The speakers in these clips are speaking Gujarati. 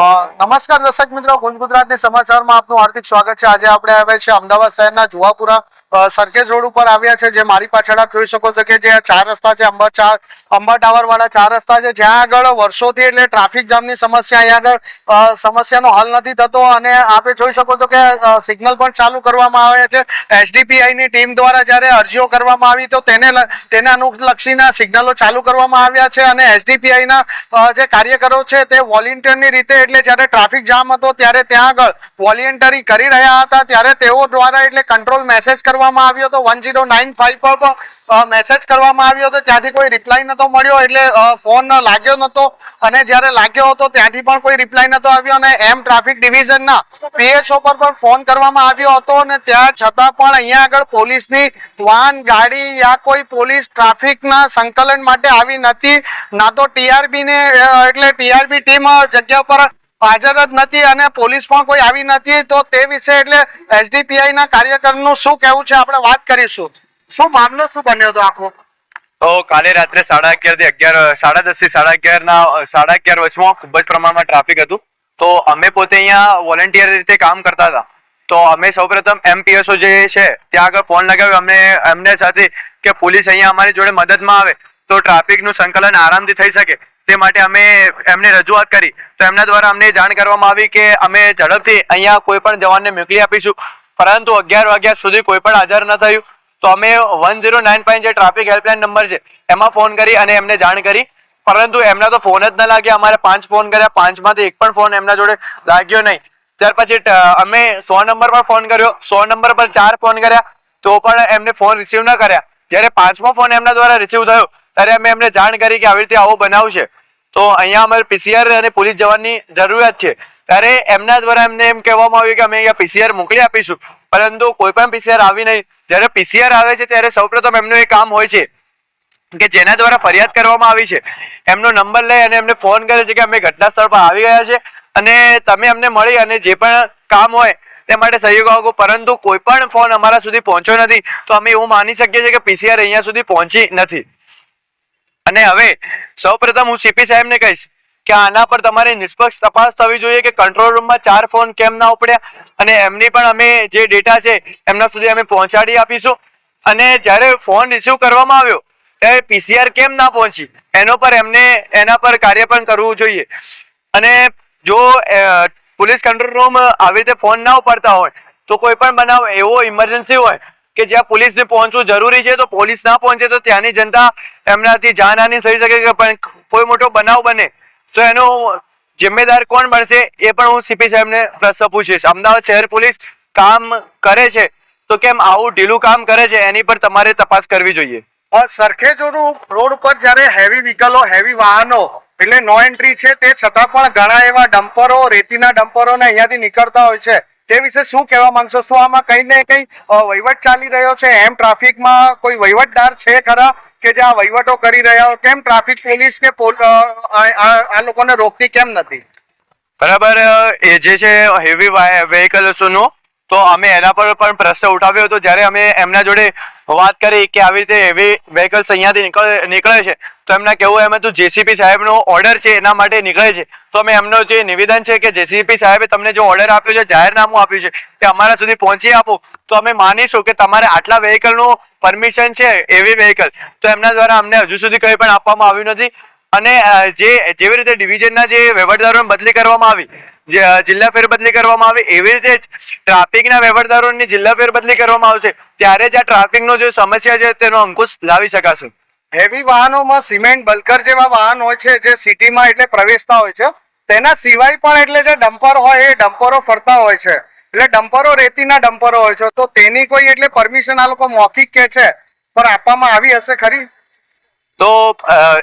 નમસ્કાર દર્શક મિત્રો ગુંજ ગુજરાતની સમાચારમાં આપનું હાર્દિક સ્વાગત છે. આજે આપણે આવ્યા છીએ અમદાવાદ શહેરના જુવાપુરા સરખેજ રોડ ઉપર આવ્યા છે, જે મારી પાછળ આપ જોઈ શકો છો કે જે ચાર રસ્તા છે અંબા ચાર અંબા ટાવર વાળા ચાર રસ્તા છે. જ્યાં આગળ વર્ષોથી એટલે ટ્રાફિક જામની સમસ્યા, અહીંયા આગળ સમસ્યાનો હલ નથી થતો અને આપે જોઈ શકો છો કે સિગ્નલ પણ ચાલુ કરવામાં આવે છે. એસડીપીઆઈ ની ટીમ દ્વારા જ્યારે અરજીઓ કરવામાં આવી, તો તેને તેને અનુલક્ષીના સિગ્નલો ચાલુ કરવામાં આવ્યા છે અને એસડીપીઆઈ ના જે કાર્યકરો છે, તે વોલેન્ટિયરની રીતે એટલે જ્યારે ટ્રાફિક જામ હતો ત્યારે ત્યાં આગળ વોલેન્ટરી કરી રહ્યા હતા. ત્યારે તેઓ દ્વારા એટલે કંટ્રોલ મેસેજ કરવામાં આવ્યો હતો. વન ઝીરો નાઇન ફાઇવ પર મેસેજ કરવામાં આવ્યો હતો. ત્યાંથી કોઈ રિપ્લાય નતો મળ્યો એટલે ફોન લાગ્યો નતો. અને જ્યારે લાગ્યો હતો ત્યાંથી પણ કોઈ રિપ્લાય નતો આવ્યો. અને એમ ટ્રાફિક ડિવિઝનના પીએસઓ પર પણ ફોન કરવામાં આવ્યો હતો. અને ત્યાં છતાં પણ અહીંયા આગળ પોલીસની વાહન ગાડી યા કોઈ પોલીસ ટ્રાફિકના સંકલન માટે આવી નથી. ના તો ટીઆરબી ને એટલે ટીઆરબી ટીમ જગ્યા પર હાજર જ નથી અને પોલીસ પણ કોઈ આવી નથી. તો તે વિશે એટલે એસડીપીઆઈ ના કાર્યકરનું શું કહેવું છે? આપણે વાત કરીશું. શું મામલો શું બન્યો હતો આખો? તો કાલે રાત્રે સાડા અગિયારથી અગિયાર, સાડા દસથી સાડા અગિયાર ના, સાડા અગિયાર વચમાં ખૂબ જ પ્રમાણમાં ટ્રાફિક હતું. તો અમે પોતે અહીંયા વોલેન્ટિયર રીતે કામ કરતા હતા. તો અમે સૌપ્રથમ એમપીએસઓ જે છે, ત્યાં આગળ ફોન લગાવ્યો. અમને, એમને સાથે કે પોલીસ અહીંયા અમારી જોડે મદદમાં આવે તો ટ્રાફિકનું સંકલન આરામથી થઈ શકે. તે માટે અમે એમને રજૂઆત કરી. તો એમના દ્વારા અમને જાણ કરવામાં આવી કે અમે ઝડપથી અહીંયા કોઈ પણ જવાનને મોકલી આપીશું. પરંતુ અગિયાર વાગ્યા સુધી કોઈ પણ હાજર ન થયું. તો અમે વન ઝીરો નાઇન ફાઇવ જે ટ્રાફિક હેલ્પલાઇન નંબર છે, એમાં ફોન કરી અને એમને જાણ કરી. પરંતુ એમના તો ફોન જ ન લાગ્યા. અમારે પાંચ ફોન કર્યા. પાંચમાંથી એક પણ ફોન એમના જોડે લાગ્યો નહીં. ત્યાર પછી અમે સો નંબર પર ફોન કર્યો. સો નંબર પર ચાર ફોન કર્યા. તો પણ એમને ફોન રિસીવ ન કર્યા. જ્યારે પાંચમો ફોન એમના દ્વારા રિસીવ થયો ત્યારે અમે એમને જાણ કરી કે આવી રીતે આવો બનાવ છે. તો અહીંયા અમારે પીસીઆર અને પોલીસ જવાનની જરૂરિયાત છે. ત્યારે એમના દ્વારા એમને એમ કહેવામાં આવ્યું કે અમે અહીંયા પીસીઆર મોકલી આપીશું. પરંતુ કોઈ પણ પીસીઆર આવી નહીં. જ્યારે પીસીઆર આવે છે ત્યારે સૌપ્રથમ એમનું એ કામ હોય છે કે જેના દ્વારા ફરિયાદ કરવામાં આવી છે. એમનો નંબર લઈ અને એમને ફોન કરે છે કે અમે ઘટના સ્થળ પર આવી ગયા છે અને તમે અમને મળી અને જે પણ કામ હોય તે માટે સહયોગ આપો. પરંતુ કોઈ પણ ફોન અમારા સુધી પહોંચ્યો નથી. તો અમે એવું માની શકીએ છીએ કે પીસીઆર અહીંયા સુધી પહોંચી નથી. અને હવે સૌપ્રથમ હું સીપી સાહેબને કહીશ કે આના પર તમારે નિષ્પક્ષ તપાસ થવી જોઈએ કે કંટ્રોલ રૂમમાં ચાર ફોન કેમ ના ઉપડ્યા અને એમની પણ અમે જે ડેટા છે એમના સુધી અમે પહોંચાડી આપીશું. અને જ્યારે ફોન રિસીવ કરવામાં આવ્યો, ત્યારે પીસીઆર કેમ ના પહોંચી? એનો પર એમને એના પર કાર્ય પણ કરવું જોઈએ. અને જો પોલીસ કંટ્રોલ રૂમ આવી રીતે ફોન ના ઉપાડતા હોય, તો કોઈ પણ બનાવ એવો ઇમરજન્સી હોય કે જ્યાં પોલીસને પહોંચવું જરૂરી છે, તો પોલીસ ના પહોંચે તો ત્યાંની જનતા એમનાથી જાનહાની થઈ શકે કે પણ કોઈ મોટો બનાવ બને, તો એનો જિમ્મેદાર કોણ બનશે એ પણ હું સીપી સાહેબને પ્રશ્ન પૂછીશ. અમદાવાદ શહેર પોલીસ કામ કરે છે, તો કેમ આવું ઢીલું કામ કરે છે, એની પર તમારે તપાસ કરવી જોઈએ. સરખેજોનું સરખેજ રોડ ઉપર જ્યારે હેવી વ્હીકલો હેવી વાહનો, એટલે નો એન્ટ્રી છે, તે છતાં પણ ઘણા એવા ડમ્પરો રેતીના ડમ્પરોને અહીંયાથી નીકળતા હોય છે. તે વિશે શું કહેવા માંગશો? શું આમાં કઈ ને કઈ વહીવટ ચાલી રહ્યો છે? એમ ટ્રાફિકમાં કોઈ વહીવટદાર છે ખરા કે જે આ વહીવટો કરી રહ્યા કેમ ટ્રાફિક પોલીસ કે આ લોકોને રોકતી કેમ નથી? બરાબર એ જે છે હેવી વેહિકલ્સનો તો અમે એના પર પણ પ્રશ્ન ઉઠાવ્યો હતો. જ્યારે અમે એમના જોડે વાત કરી કે આવી રીતે હેવી વેહિકલ્સ અહીંયાથી નીકળે નીકળે છે. તો એમના કહેવું એમ હતું જેસીપી સાહેબનો ઓર્ડર છે, એના માટે નીકળે છે. તો અમે એમનો જે નિવેદન છે કે જેસીપી સાહેબે તમને જે ઓર્ડર આપ્યો છે, જાહેરનામું આપ્યું છે, તે અમારા સુધી પહોંચી આપો. તો અમે માનીશું કે તમારે આટલા વેહિકલનું પરમિશન છે, એવી વેહિકલ તો એમના દ્વારા અમને હજુ સુધી કંઈ પણ આપવામાં આવ્યું નથી. અને જે, જેવી રીતે ડિવિઝનના જે વહીવટદારોને બદલી કરવામાં આવી જિલ્લા ફેરબદલી કરવામાં આવે એવી રીતે જ ટ્રાફિકના વહીવટદારોની જિલ્લા ફેરબદલી કરવામાં આવશે ત્યારે જ આ ટ્રાફિકનો જે સમસ્યા છે તેનો અંકુશ લાવી શકાશે. હેવી વાહનોમાં સિમેન્ટ બલ્કર જેવા વાહન હોય છે જે સિટીમાં એટલે પ્રવેશતા હોય છે તેના સિવાય પણ એટલે જે ડમ્પર હોય એ ડમ્પરો ફરતા હોય છે. એટલે ડમ્પરો રેતીના ડમ્પરો હોય છે તો તેની કોઈ એટલે પરમિશન આ લોકો મૌખિક કે છે પર આપવામાં આવી હશે ખરી? તો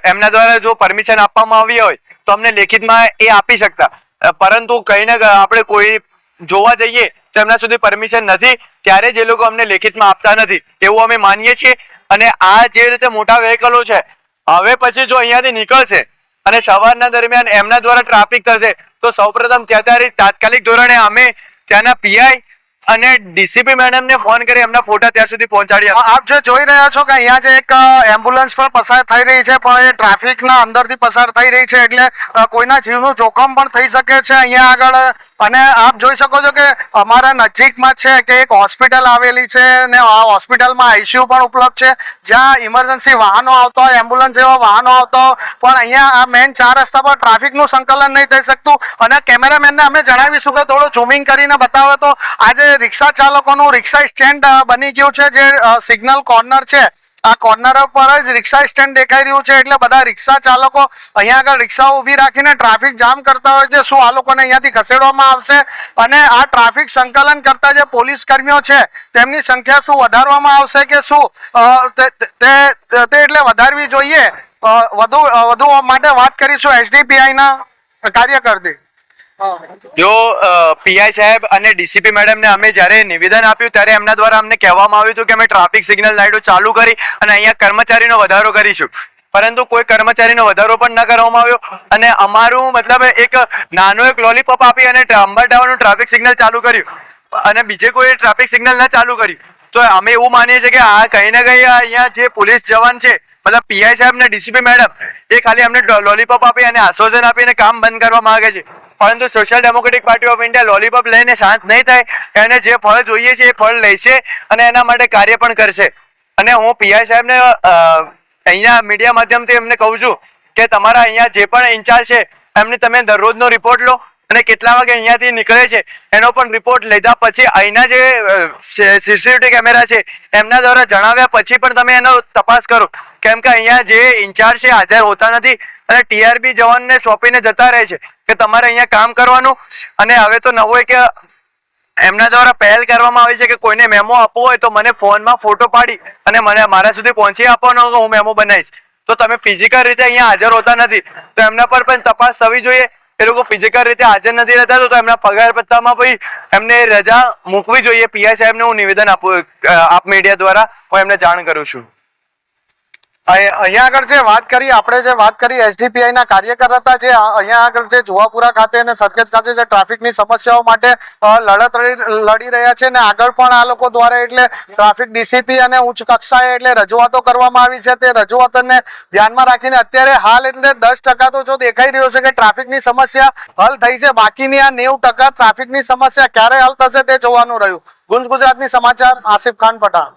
એમના દ્વારા જો પરમિશન આપવામાં આવી હોય તો અમને લેખિતમાં એ આપી શકતા. પરંતુ કહીને આપણે કોઈ જોવા જઈએ તો એમના સુધી પરમિશન નથી, ત્યારે જે લોકો અમને લેખિતમાં આપતા નથી, એવું અમે માનીએ છીએ. અને આ જે રીતે મોટા વેહિકલો છે, હવે પછી જો અહીંયાથી નીકળશે અને સવારના દરમિયાન એમના દ્વારા ટ્રાફિક થશે, તો સૌપ્રથમ ત્યાં તાત્કાલિક ધોરણે અમે ત્યાંના પીઆઈ અને ડીસીપી મેડમ ને ફોન કરી, એમના ફોટા ત્યાં સુધી પહોંચાડી આપ જે જોઈ રહ્યા છો કે અહીંયા જે એક એમ્બ્યુલન્સ પણ પસાર થઈ રહી છે, પણ એ ટ્રાફિકના અંદરથી પસાર થઈ રહી છે, એટલે કોઈના જીવનું જોખમ પણ થઈ શકે છે અહીંયા આગળ. અને આપ જોઈ શકો છો કે અમારા નજીકમાં છે કે એક હોસ્પિટલ આવેલી છે ને આ હોસ્પિટલમાં આઈસીયુ પણ ઉપલબ્ધ છે. જ્યાં ઇમરજન્સી વાહનો આવતા હોય એમ્બ્યુલન્સ જેવા વાહનો આવતા પણ અહીંયા આ મેન ચાર રસ્તા પર ટ્રાફિકનું સંકલન નહીં થઈ શકતું. અને કેમેરામેનને અમે જણાવીશું કે થોડું ઝૂમિંગ કરીને બતાવો તો આજે રિક્ષા ચાલકોનું રિક્ષા સ્ટેન્ડ બની ગયું છે જે સિગ્નલ કોર્નર છે. આ કોર્નર પર જ રિક્ષા સ્ટેન્ડ દેખાઈ રહ્યું છે એટલે બધા રિક્ષા ચાલકો અહીંયા આગળ રિક્ષાઓ ઊભી રાખીને ટ્રાફિક જામ કરતા હોય છે. શું આ લોકોને અહીંયાથી ખસેડવામાં આવશે? અને આ ટ્રાફિક સંકલન કરતા જે પોલીસ કર્મીઓ છે, તેમની સંખ્યા શું વધારવામાં આવશે કે શું? તે એટલે વધારવી જોઈએ. વધુ વધુ માટે વાત કરીશું એસડીપીઆઈ ના કાર્યકરથી જો પીઆઈ સાહેબ અને ડીસીપી મેડમ ને અમે જ્યારે નિવેદન આપ્યું ત્યારે એમના દ્વારા અમને કહેવામાં આવ્યું હતું કે અમે ટ્રાફિક સિગ્નલ લાઇટો ચાલુ કરી અને અહીંયા કર્મચારીનો વધારો કરીશું. પરંતુ કોઈ કર્મચારીનો વધારો પણ ન કરવામાં આવ્યો અને અમારું મતલબ એક નાનો એક લોલીપોપ આપી અને અંબર ટાવરનું ટ્રાફિક સિગ્નલ ચાલુ કર્યું. અને બીજે કોઈ ટ્રાફિક સિગ્નલ ન ચાલુ કર્યું. તો અમે એવું માનીએ છીએ કે આ કहीं ને કંઈ અહીંયા જે પોલીસ જવાન છે, મતલબ પીઆઈ સાહેબ ને ડીસીપી મેડમ, એ ખાલી અમને લોલીપોપ આપી અને આશ્વાસન આપીને કામ બંધ કરવા માંગે છે. પરંતુ social democratic party of India lollipop લઈને શાંત નહીં થાય, એને જે ફળ જોઈએ છે એ ફળ લેશે અને એના માટે કાર્ય પણ કરશે. અને હું પીઆઈ સાહેબને અહીંયા મીડિયા માધ્યમથી એમને કહું છું કે તમારા અહીંયા જે પણ ઇન્ચાર્જ છે, એમને તમે દરરોજનો રિપોર્ટ લો. અને કેટલા વાગે અહીંયાથી નીકળે છે, એનો પણ રિપોર્ટ લીધા પછી અહીંના જે સીસીટીવી કેમેરા છે, એમના દ્વારા જણાવ્યા પછી પણ તમે એનો તપાસ કરો. કેમ કે અહીંયા જે ઇન્ચાર્જ છે, હાજર હોતા નથી અને ટીઆરબી જવાનને સોંપીને જતા રહે છે કે તમારે અહીંયા કામ કરવાનું. અને હવે તો નવું એક એમના દ્વારા પહેલ કરવામાં આવી છે કે કોઈને મેમો આપવો હોય તો મને ફોનમાં ફોટો પાડી અને મને મારા સુધી પહોંચી આપવાનો હું મેમો બનાવીશ. તો તમે ફિઝિકલ રીતે અહીંયા હાજર હોતા નથી. તો એમના પર પણ તપાસ થવી જોઈએ. એ લોકો ફિઝિકલ રીતે હાજર નથી રહેતા, તો એમના પગાર પત્તામાં ભાઈ એમને રજા મૂકવી જોઈએ. પીઆઈ સાહેબને હું નિવેદન આપું આપ મીડિયા દ્વારા, હું એમને જાણ કરું છું. અહીંયા આગળ જે વાત કરી, આપણે જે વાત કરી એસડીપીઆઈ ના કાર્યકર હતા જે અહીંયા આગળ જે જુવાપુરા ખાતે અને સરખેજ ખાતે જે ટ્રાફિકની સમસ્યાઓ માટે લડત લડી રહ્યા છે ને આગળ પણ આ લોકો દ્વારા એટલે ટ્રાફિક ડીસીપી અને ઉચ્ચ કક્ષાએ એટલે રજૂઆતો કરવામાં આવી છે, તે રજૂઆતોને ધ્યાનમાં રાખીને અત્યારે હાલ એટલે દસ તો જો દેખાઈ રહ્યો છે કે ટ્રાફિકની સમસ્યા હલ થઈ છે, બાકીની આ નેવું ટ્રાફિકની સમસ્યા ક્યારે હલ થશે તે જોવાનું રહ્યું. ગુંજ ગુજરાતની સમાચાર, આસિફ ખાન પઠાણ.